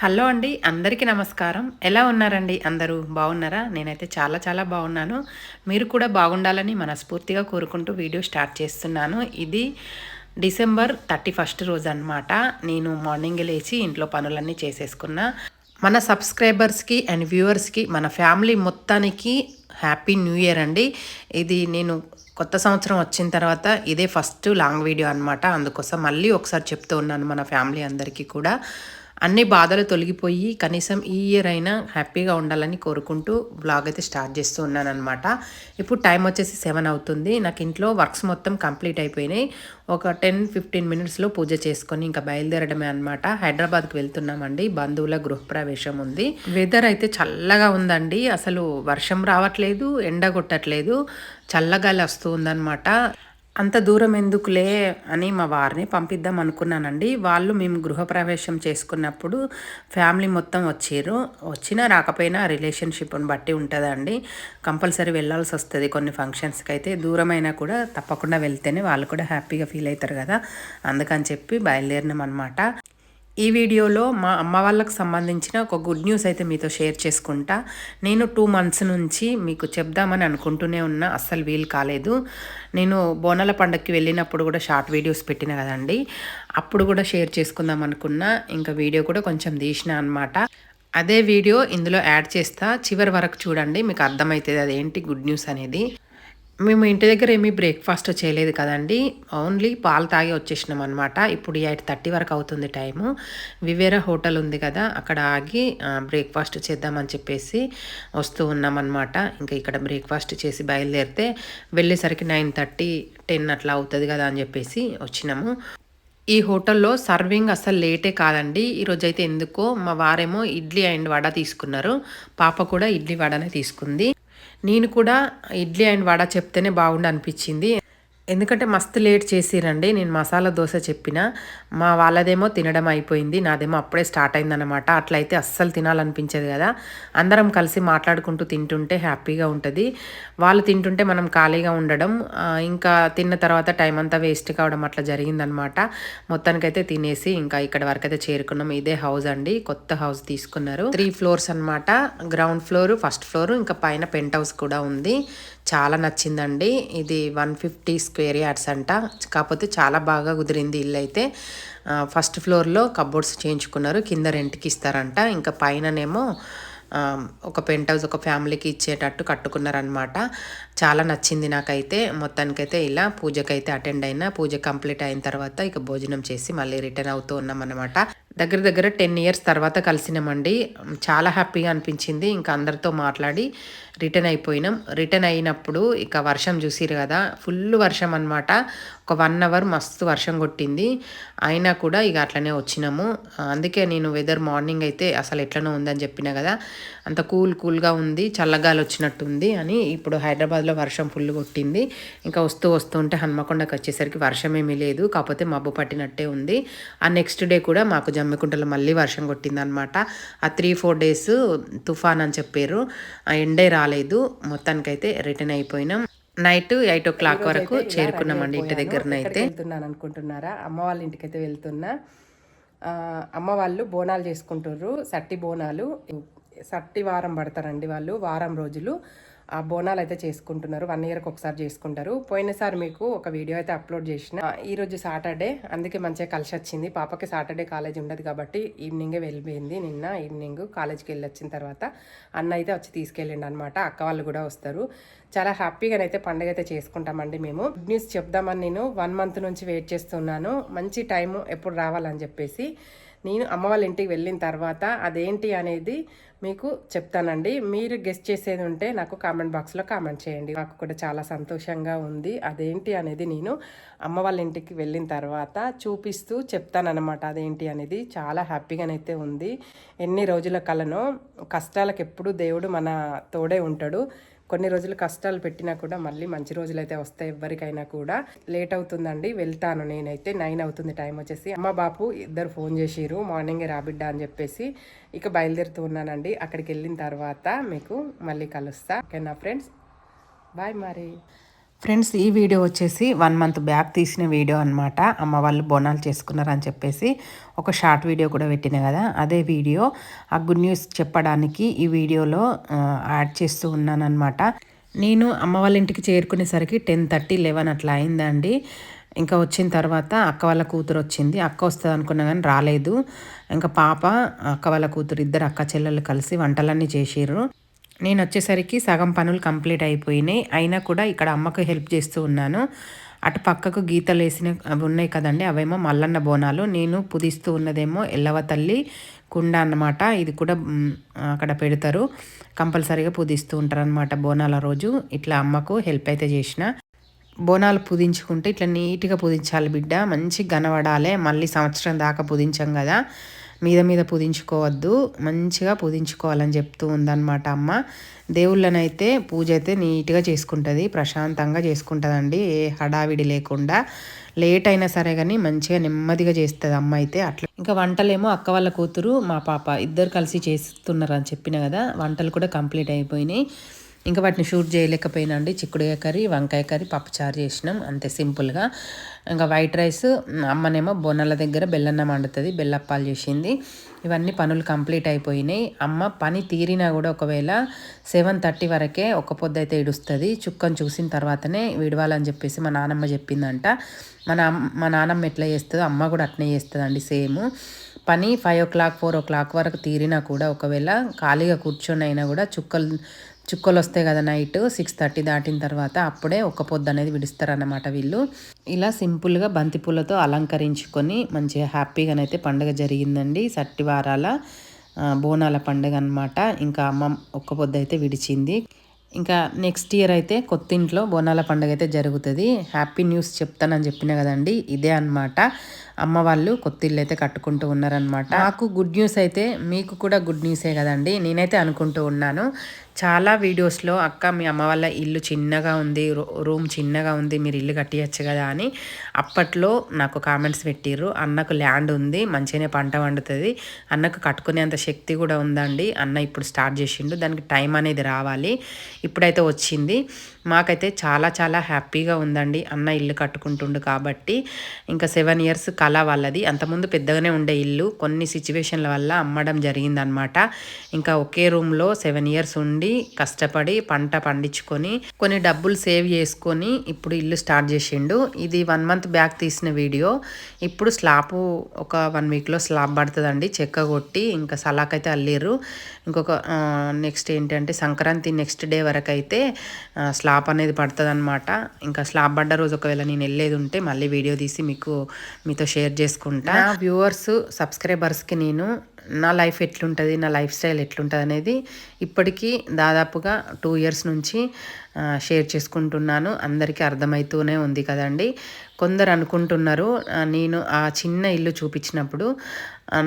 Hello అండి అందరికీ నమస్కారం. ఎలా ఉన్నారండి అందరూ? బాగున్నారా? నేనైతే చాలా చాలా బాగున్నాను. మీరు కూడా బాగుండాలని మనస్ఫూర్తిగా కోరుకుంటూ వీడియో స్టార్ట్ చేస్తున్నాను. ఇది డిసెంబర్ థర్టీ ఫస్ట్ రోజు అనమాట నేను మార్నింగ్ లేచి ఇంట్లో పనులన్నీ చేసేసుకున్నా. మన సబ్స్క్రైబర్స్కి అండ్ వ్యూవర్స్కి మన ఫ్యామిలీ మొత్తానికి హ్యాపీ న్యూ ఇయర్ అండి. ఇది నేను కొత్త సంవత్సరం వచ్చిన తర్వాత ఇదే ఫస్ట్ లాంగ్ వీడియో అనమాట అందుకోసం మళ్ళీ ఒకసారి చెప్తూ ఉన్నాను మన ఫ్యామిలీ అందరికీ కూడా. అన్ని బాధలు తొలగిపోయి కనీసం ఈ ఇయర్ అయినా హ్యాపీగా ఉండాలని కోరుకుంటూ బ్లాగ్ అయితే స్టార్ట్ చేస్తూ ఉన్నాను అనమాట ఇప్పుడు టైం వచ్చేసి సెవెన్ అవుతుంది. నాకు ఇంట్లో వర్క్స్ మొత్తం కంప్లీట్ అయిపోయినాయి. ఒక టెన్ ఫిఫ్టీన్ మినిట్స్లో పూజ చేసుకొని ఇంకా బయలుదేరడమే అనమాట హైదరాబాద్కి వెళ్తున్నామండి. బంధువుల గృహప్రవేశం ఉంది. వెదర్ అయితే చల్లగా ఉందండి. అసలు వర్షం రావట్లేదు ఎండ కొట్టట్లేదు. చల్లగాలి వస్తూ ఉందన్నమాట. అంత దూరం ఎందుకులే అని మా వారిని పంపిద్దాం అనుకున్నానండి. వాళ్ళు మేము గృహప్రవేశం చేసుకున్నప్పుడు ఫ్యామిలీ మొత్తం వచ్చారు. వచ్చినా రాకపోయినా రిలేషన్షిప్ని బట్టి ఉంటుందండి. కంపల్సరీ వెళ్ళాల్సి వస్తుంది కొన్ని ఫంక్షన్స్కి అయితే దూరమైనా కూడా తప్పకుండా వెళ్తేనే వాళ్ళు కూడా హ్యాపీగా ఫీల్ అవుతారు కదా. అందుకని చెప్పి బయలుదేరినాం అనమాట ఈ వీడియోలో మా అమ్మ వాళ్ళకి సంబంధించిన ఒక గుడ్ న్యూస్ అయితే మీతో షేర్ చేసుకుంటా. నేను టూ మంత్స్ నుంచి మీకు చెప్దామని అనుకుంటూనే ఉన్నా అస్సలు వీలు కాలేదు. నేను బోనాల పండగకి వెళ్ళినప్పుడు కూడా షార్ట్ వీడియోస్ పెట్టిన కదండి. అప్పుడు కూడా షేర్ చేసుకుందాం అనుకున్నా ఇంకా వీడియో కూడా కొంచెం తీసిన అనమాట అదే వీడియో ఇందులో యాడ్ చేస్తా చివరి వరకు చూడండి మీకు అర్థమవుతుంది అదేంటి గుడ్ న్యూస్ అనేది. మేము ఇంటి దగ్గర ఏమీ బ్రేక్ఫాస్ట్ చేయలేదు కదండి. ఓన్లీ పాలు తాగి వచ్చేసినాం అనమాట ఇప్పుడు ఎయిట్ థర్టీ వరకు అవుతుంది టైము. వివేరా హోటల్ ఉంది కదా అక్కడ ఆగి బ్రేక్ఫాస్ట్ చేద్దామని చెప్పేసి వస్తూ ఉన్నామన్నమాట ఇంకా ఇక్కడ బ్రేక్ఫాస్ట్ చేసి బయలుదేరితే వెళ్ళేసరికి నైన్ థర్టీ టెన్ అట్లా అవుతుంది కదా అని చెప్పేసి వచ్చినాము. ఈ హోటల్లో సర్వింగ్ అసలు లేటే కాదండి. ఈరోజు అయితే ఎందుకో మా వారేమో ఇడ్లీ అండ్ వడ తీసుకున్నారు. పాప కూడా ఇడ్లీ వడనే తీసుకుంది. నేను కూడా ఇడ్లీ అండ్ వడ చెప్తేనే బాగుండు అనిపించింది. ఎందుకంటే మస్తు లేట్ చేసిరండి నేను మసాలా దోశ చెప్పిన. మా వాళ్ళదేమో తినడం అయిపోయింది నాదేమో అప్పుడే స్టార్ట్ అయిందనమాట అట్లయితే అస్సలు తినాలనిపించదు కదా. అందరం కలిసి మాట్లాడుకుంటూ తింటుంటే హ్యాపీగా ఉంటుంది. వాళ్ళు తింటుంటే మనం ఖాళీగా ఉండడం ఇంకా తిన్న తర్వాత టైం అంతా వేస్ట్ కావడం అట్లా జరిగిందనమాట మొత్తానికైతే తినేసి ఇంకా ఇక్కడ వరకు అయితే చేరుకున్నాం. ఇదే హౌస్ అండి కొత్త హౌస్ తీసుకున్నారు. త్రీ ఫ్లోర్స్ అనమాట గ్రౌండ్ ఫ్లోర్ ఫస్ట్ ఫ్లోర్ ఇంకా పైన పెంట్ హౌస్ కూడా ఉంది. చాలా నచ్చిందండి. ఇది వన్ ఫిఫ్టీ స్క్వేర్ యార్డ్స్ అంట. కాకపోతే చాలా బాగా కుదిరింది ఇల్లు అయితే ఫస్ట్ ఫ్లోర్లో కబోర్డ్స్ చేయించుకున్నారు. కింద రెంట్కి ఇస్తారంట. ఇంకా పైననేమో ఒక పెంట్ హౌస్ ఒక ఫ్యామిలీకి ఇచ్చేటట్టు కట్టుకున్నారనమాట చాలా నచ్చింది నాకైతే. మొత్తానికైతే ఇలా పూజకైతే అటెండ్ అయినా పూజ కంప్లీట్ అయిన తర్వాత ఇక భోజనం చేసి మళ్ళీ రిటర్న్ అవుతూ ఉన్నాం అనమాట దగ్గర దగ్గర టెన్ ఇయర్స్ తర్వాత కలిసినామండి. చాలా హ్యాపీగా అనిపించింది. ఇంకా అందరితో మాట్లాడి రిటర్న్ అయిపోయినాం. రిటర్న్ అయినప్పుడు ఇక వర్షం చూసిరు కదా ఫుల్ వర్షం అనమాట ఒక వన్ అవర్ మస్తు వర్షం కొట్టింది. అయినా కూడా ఇక అట్లనే వచ్చినాము. అందుకే నేను వెదర్ మార్నింగ్ అయితే అసలు ఎట్లనో ఉందని చెప్పిన కదా అంత కూల్ కూల్గా ఉంది చల్లగాలి వచ్చినట్టుంది అని ఇప్పుడు హైదరాబాద్లో వర్షం ఫుల్ కొట్టింది. ఇంకా వస్తూ వస్తూ ఉంటే హనుమకొండకు వచ్చేసరికి వర్షం ఏమీ లేదు కాకపోతే మబ్బు పట్టినట్టే ఉంది. ఆ నెక్స్ట్ డే కూడా మాకు జమ్మికుంటలో మళ్ళీ వర్షం కొట్టింది అనమాట ఆ త్రీ ఫోర్ డేస్ తుఫాన్ అని చెప్పారు. ఆ ఎండే రాలేదు మొత్తానికైతే రిటర్న్ అయిపోయినాం. నైట్ ఎయిట్ ఓ క్లాక్ వరకు చేరుకున్నామండి ఇంటి దగ్గరనైతే. వెళ్తున్నాను అనుకుంటున్నారా అమ్మ వాళ్ళ ఇంటికి అయితే వెళ్తున్నా అమ్మ వాళ్ళు బోనాలు చేసుకుంటారు సట్టి బోనాలు. సట్టి వారం పడతారండి వాళ్ళు వారం రోజులు. బోనాలు అయితే చేసుకుంటున్నారు. వన్ ఇయర్కి ఒకసారి చేసుకుంటారు. పోయినసారి మీకు ఒక వీడియో అయితే అప్లోడ్ చేసిన ఈరోజు సాటర్డే అందుకే మంచిగా కలిసి వచ్చింది. పాపకి సాటర్డే కాలేజ్ ఉండదు కాబట్టి ఈవినింగే వెళ్ళిపోయింది. నిన్న ఈవినింగ్ కాలేజ్కి వెళ్ళి వచ్చిన తర్వాత అన్న అయితే వచ్చి తీసుకెళ్ళిండి అనమాట అక్క వాళ్ళు కూడా వస్తారు. చాలా హ్యాపీగానైతే పండుగ అయితే చేసుకుంటామండి మేము. గుడ్ న్యూస్ చెప్దామని నేను వన్ మంత్ నుంచి వెయిట్ చేస్తున్నాను. మంచి టైము ఎప్పుడు రావాలని చెప్పేసి నేను అమ్మ వాళ్ళ ఇంటికి వెళ్ళిన తర్వాత అదేంటి అనేది మీకు చెప్తానండి. మీరు గెస్ట్ చేసేది ఉంటే నాకు కామెంట్ బాక్స్లో కామెంట్ చేయండి. నాకు కూడా చాలా సంతోషంగా ఉంది. అదేంటి అనేది నేను అమ్మ వాళ్ళ ఇంటికి వెళ్ళిన తర్వాత చూపిస్తూ చెప్తానమాట అదేంటి అనేది చాలా హ్యాపీగానైతే ఉంది. ఎన్ని రోజుల కలనో కష్టాలకు ఎప్పుడు దేవుడు మన తోడే ఉంటాడు. కొన్ని రోజులు కష్టాలు పెట్టినా కూడా మళ్ళీ మంచి రోజులు అయితే వస్తాయి ఎవరికైనా కూడా. లేట్ అవుతుందండి వెళ్తాను నేనైతే. నైన్ అవుతుంది టైం వచ్చేసి. అమ్మ బాపు ఇద్దరు ఫోన్ చేసిరు మార్నింగే రాబిడ్డ అని చెప్పేసి. ఇక బయలుదేరుతూ ఉన్నానండి. అక్కడికి వెళ్ళిన తర్వాత మీకు మళ్ళీ కలుస్తా. ఓకేనా ఫ్రెండ్స్? బాయ్ మరి. ఫ్రెండ్స్ ఈ వీడియో వచ్చేసి వన్ మంత్ బ్యాక్ తీసిన వీడియో అనమాట అమ్మ వాళ్ళు బోనాలు చేసుకున్నారని చెప్పేసి ఒక షార్ట్ వీడియో కూడా పెట్టిన కదా అదే వీడియో. ఆ గుడ్ న్యూస్ చెప్పడానికి ఈ వీడియోలో యాడ్ చేస్తూ ఉన్నానమాట నేను అమ్మ వాళ్ళ ఇంటికి చేరుకునేసరికి టెన్ థర్టీ లెవెన్ అట్లా అయిందండి. ఇంకా వచ్చిన తర్వాత అక్క వాళ్ళ కూతురు వచ్చింది. అక్క వస్తుంది అనుకున్నా కానీ రాలేదు. ఇంకా పాప అక్క వాళ్ళ కూతురు ఇద్దరు అక్క చెల్లెలు కలిసి వంటలన్నీ చేసిర్రు. నేను వచ్చేసరికి సగం పనులు కంప్లీట్ అయిపోయినాయి. అయినా కూడా ఇక్కడ అమ్మకు హెల్ప్ చేస్తూ ఉన్నాను. అటు పక్కకు గీతలు వేసిన అవి ఉన్నాయి కదండి అవేమో మల్లన్న బోనాలు. నేను పుదిస్తూ ఉన్నదేమో ఎల్లవ తల్లి కుండ అన్నమాట. ఇది కూడా అక్కడ పెడతారు. కంపల్సరీగా పుదిస్తూ ఉంటారు అనమాట బోనాల రోజు. ఇట్లా అమ్మకు హెల్ప్ అయితే చేసిన. బోనాలు పుదించుకుంటే ఇట్లా నీట్గా పుదించాలి బిడ్డ. మంచి కనబడాలి మళ్ళీ సంవత్సరం దాకా పుదించాం కదా. మీద మీద పుదించుకోవద్దు మంచిగా పుదించుకోవాలని చెప్తూ ఉందన్నమాట అమ్మ. దేవుళ్ళనైతే పూజ అయితే నీట్గా చేసుకుంటుంది ప్రశాంతంగా చేసుకుంటుందండి ఏ హడావిడి లేకుండా. లేట్ అయినా సరే కానీ మంచిగా నెమ్మదిగా చేస్తుంది అమ్మ అయితే అట్లా. ఇంకా వంటలేమో అక్క వాళ్ళ కూతురు మా పాప ఇద్దరు కలిసి చేస్తున్నారు అని చెప్పిన కదా వంటలు కూడా కంప్లీట్ అయిపోయినాయి. ఇంకా వాటిని షూట్ చేయలేకపోయినా అండి. చిక్కుడుకాయ కర్రీ వంకాయ కర్రీ పప్పుచారు చేసినాం. అంతే సింపుల్గా. ఇంకా వైట్ రైస్ అమ్మనేమో బొన్నల దగ్గర బెల్లన్నం వండుతుంది బెల్లప్పాలు చేసింది. ఇవన్నీ పనులు కంప్లీట్ అయిపోయినాయి. అమ్మ పని తీరినా కూడా ఒకవేళ సెవెన్ థర్టీ వరకే ఒక పొద్దు అయితే ఇడుస్తుంది చుక్కను చూసిన తర్వాతనే విడవాలని చెప్పేసి మా నానమ్మ చెప్పిందంట. మన మా నానమ్మ ఎట్లా చేస్తుందో అమ్మ కూడా అట్నే చేస్తుందండి సేమ్. పని five o'clock four o'clock వరకు తీరినా కూడా ఒకవేళ ఖాళీగా కూర్చొని అయినా కూడా చుక్కలు చుక్కలు వస్తాయి కదా నైట్ సిక్స్ థర్టీ దాటిన తర్వాత అప్పుడే ఒక పొద్దు అనేది విడుస్తారన్నమాట వీళ్ళు. ఇలా సింపుల్గా బంతిపూలతో అలంకరించుకొని మంచిగా హ్యాపీగానైతే పండుగ జరిగిందండి. సట్టి వారాల బోనాల పండుగ అన్నమాట. ఇంకా అమ్మ ఒక్క పొద్దు అయితే విడిచింది. ఇంకా నెక్స్ట్ ఇయర్ అయితే కొత్త ఇంట్లో బోనాల పండుగ అయితే జరుగుతుంది. హ్యాపీ న్యూస్ చెప్తానని చెప్పిన కదండి ఇదే అన్నమాట. అమ్మ వాళ్ళు కొత్తిళ్ళు అయితే కట్టుకుంటూ ఉన్నారనమాట నాకు గుడ్ న్యూస్ అయితే మీకు కూడా గుడ్ న్యూసే కదండి నేనైతే అనుకుంటూ ఉన్నాను. చాలా వీడియోస్లో అక్క మీ అమ్మ వాళ్ళ ఇల్లు చిన్నగా ఉంది రూమ్ చిన్నగా ఉంది మీరు ఇల్లు కట్టియచ్చు కదా అని అప్పట్లో నాకు కామెంట్స్ పెట్టిర్రు. అన్నకు ల్యాండ్ ఉంది మంచిగానే పంట వండుతుంది అన్నకు కట్టుకునేంత శక్తి కూడా ఉందండి. అన్న ఇప్పుడు స్టార్ట్ చేసిండు. దానికి టైం అనేది రావాలి. ఇప్పుడైతే వచ్చింది. మాకైతే చాలా చాలా హ్యాపీగా ఉందండి. అన్న ఇల్లు కట్టుకుంటుండు కాబట్టి ఇంకా సెవెన్ ఇయర్స్ కళ వాళ్ళది. అంతకుముందు పెద్దగానే ఉండే ఇల్లు. కొన్ని సిచ్యువేషన్ల వల్ల అమ్మడం జరిగిందనమాట ఇంకా ఒకే రూమ్లో సెవెన్ ఇయర్స్ ఉండి కష్టపడి పంట పండించుకొని కొన్ని డబ్బులు సేవ్ చేసుకొని ఇప్పుడు ఇల్లు స్టార్ట్ చేసిండు. ఇది వన్ మంత్ బ్యాక్ తీసిన వీడియో. ఇప్పుడు స్లాపు ఒక వన్ వీక్లో స్లాబ్ పడుతుందండి. చెక్క కొట్టి ఇంకా సలాక్ అయితే అల్లిర్రు. ఇంకొక నెక్స్ట్ ఏంటంటే సంక్రాంతి నెక్స్ట్ డే వరకు అయితే స్లాబ్ స్లాబ్ అనేది పడుతుంది అనమాట ఇంకా స్లాబ్ పడ్డ రోజు ఒకవేళ నేను వెళ్ళేది ఉంటే మళ్ళీ వీడియో తీసి మీకు మీతో షేర్ చేసుకుంటా. వ్యూవర్స్ సబ్స్క్రైబర్స్కి నేను నా లైఫ్ ఎట్లుంటుంది నా లైఫ్ స్టైల్ ఎట్లుంటుంది అనేది ఇప్పటికీ దాదాపుగా టూ ఇయర్స్ నుంచి షేర్ చేసుకుంటున్నాను. అందరికీ అర్థమవుతూనే ఉంది కదండి. కొందరు అనుకుంటున్నారు నేను ఆ చిన్న ఇల్లు చూపించినప్పుడు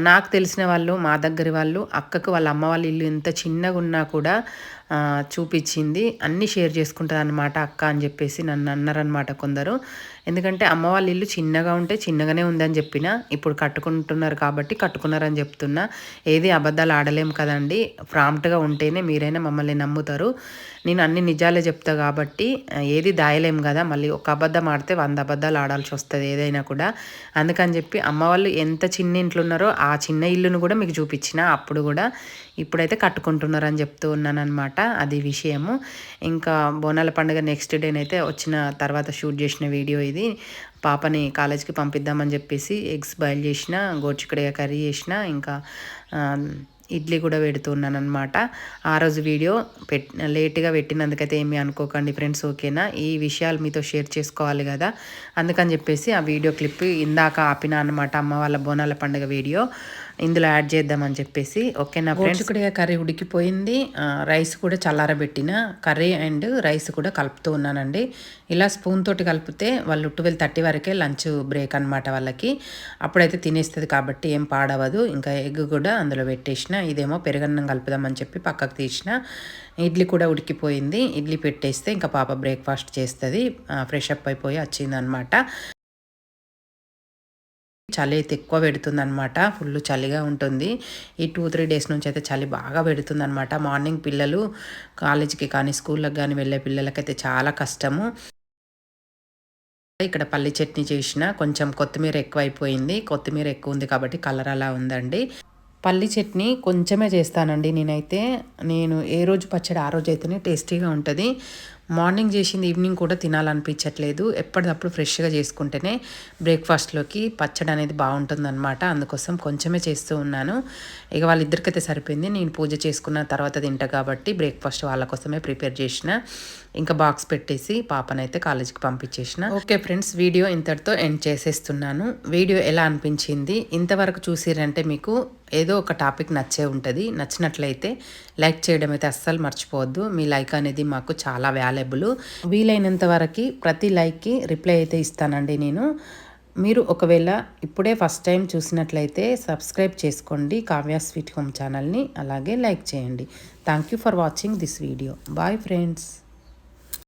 నాకు తెలిసిన వాళ్ళు మా దగ్గర వాళ్ళు అక్కకు వాళ్ళ అమ్మ వాళ్ళ ఇల్లు ఎంత చిన్నగా ఉన్నా కూడా చూపించింది. అన్నీ షేర్ చేసుకుంటుంది అనమాట అక్క అని చెప్పేసి నన్ను అన్నారనమాట కొందరు. ఎందుకంటే అమ్మ వాళ్ళ ఇల్లు చిన్నగా ఉంటే చిన్నగానే ఉందని చెప్పిన ఇప్పుడు కట్టుకుంటున్నారు కాబట్టి కట్టుకున్నారని చెప్తున్నా. ఏది అబద్ధాలు ఆడలేం కదండి. ప్రాంప్ట్గా ఉంటేనే మీరైనా మమ్మల్ని నమ్ముతారు. నేను అన్ని నిజాలే చెప్తా కాబట్టి ఏది దాయలేం కదా మళ్ళీ ఒక అబద్ధం ఆడితే వంద అబద్ధాలు ఆడాల్సి వస్తుంది ఏదైనా కూడా. అందుకని చెప్పి అమ్మ వాళ్ళు ఎంత చిన్న ఇంట్లో ఉన్నారో ఆ చిన్న ఇల్లును కూడా మీకు చూపించిన అప్పుడు కూడా ఇప్పుడైతే కట్టుకుంటున్నారని చెప్తూ ఉన్నానమాట అది విషయము. ఇంకా బోనాల పండుగ నెక్స్ట్ డేనైతే వచ్చిన తర్వాత షూట్ చేసిన వీడియో ఇది. పాపని కాలేజ్కి పంపిద్దామని చెప్పేసి ఎగ్స్ బాయిల్ చేసిన గోర్చికడిగా కర్రీ చేసిన ఇంకా ఇడ్లీ కూడా పెడుతున్నాను అనమాట ఆ రోజు వీడియో పెట్ లేట్గా పెట్టినందుకైతే ఏమీ అనుకోకండి ఫ్రెండ్స్ ఓకేనా? ఈ విషయాలు మీతో షేర్ చేసుకోవాలి కదా? అందుకని చెప్పేసి ఆ వీడియో క్లిప్ ఇందాక ఆపిన అనమాట అమ్మ వాళ్ళ బోనాల పండుగ వీడియో. ఇందులో యాడ్ చేద్దామని చెప్పేసి. ఓకేనా ఫ్రెండ్స్? ఇక్కడ కర్రీ ఉడికిపోయింది. రైస్ కూడా చల్లారబెట్టిన కర్రీ అండ్ రైస్ కూడా కలుపుతూ ఉన్నానండి. ఇలా స్పూన్ తోటి కలిపితే వాళ్ళు ట్వెల్వ్ థర్టీ వరకే లంచ్ బ్రేక్ అనమాట వాళ్ళకి. అప్పుడైతే తినేస్తుంది కాబట్టి ఏం పాడవదు. ఇంకా ఎగ్ కూడా అందులో పెట్టేసిన. ఇదేమో పెరుగన్నం కలుపుదామని చెప్పి పక్కకు తీసిన. ఇడ్లీ కూడా ఉడికిపోయింది. ఇడ్లీ పెట్టేస్తే ఇంకా పాప బ్రేక్ఫాస్ట్ చేస్తుంది. ఫ్రెష్ అప్ అయిపోయి వచ్చిందనమాట చలి అయితే ఎక్కువ పెడుతుంది అనమాట ఫుల్ చలిగా ఉంటుంది. ఈ టూ త్రీ డేస్ నుంచి అయితే చలి బాగా పెడుతుంది అనమాట మార్నింగ్ పిల్లలు కాలేజీకి కానీ స్కూళ్ళకి కానీ వెళ్ళే పిల్లలకైతే చాలా కష్టము. ఇక్కడ పల్లి చట్నీ చేసిన కొంచెం కొత్తిమీర ఎక్కువైపోయింది. కొత్తిమీర ఎక్కువ ఉంది కాబట్టి కలర్ అలా ఉందండి. పల్లి చట్నీ కొంచెమే చేస్తానండి నేనైతే. నేను ఏ రోజు పచ్చడి ఆ రోజు అయితేనే టేస్టీగా ఉంటుంది. మార్నింగ్ చేసింది ఈవినింగ్ కూడా తినాలనిపించట్లేదు. ఎప్పటికప్పుడు ఫ్రెష్గా చేసుకుంటేనే బ్రేక్ఫాస్ట్లోకి పచ్చడి అనేది బాగుంటుందన్నమాట. అందుకోసం కొంచెమే చేస్తూ ఉన్నాను. ఇక వాళ్ళిద్దరికైతే సరిపోయింది. నేను పూజ చేసుకున్న తర్వాత తింటా కాబట్టి బ్రేక్ఫాస్ట్ వాళ్ళ కోసమే ప్రిపేర్ చేసిన. ఇంకా బాక్స్ పెట్టేసి పాపనైతే కాలేజీకి పంపించేసిన. ఓకే ఫ్రెండ్స్ వీడియో ఇంతటితో ఎండ్ చేసేస్తున్నాను. వీడియో ఎలా అనిపించింది? ఇంతవరకు చూసిరంటే మీకు ఏదో ఒక టాపిక్ నచ్చే ఉంటుంది. నచ్చినట్లయితే లైక్ చేయడం అయితే అస్సలు మర్చిపోవద్దు. మీ లైక్ అనేది మాకు చాలా వాల్యుబుల్ వీలైనంత వరకు ప్రతి లైక్కి రిప్లై అయితే ఇస్తానండి నేను. మీరు ఒకవేళ ఇప్పుడే ఫస్ట్ టైం చూసినట్లయితే సబ్స్క్రైబ్ చేసుకోండి. కావ్య స్వీట్ హోమ్ ఛానల్ని అలాగే లైక్ చేయండి. Thank you for watching this video bye friends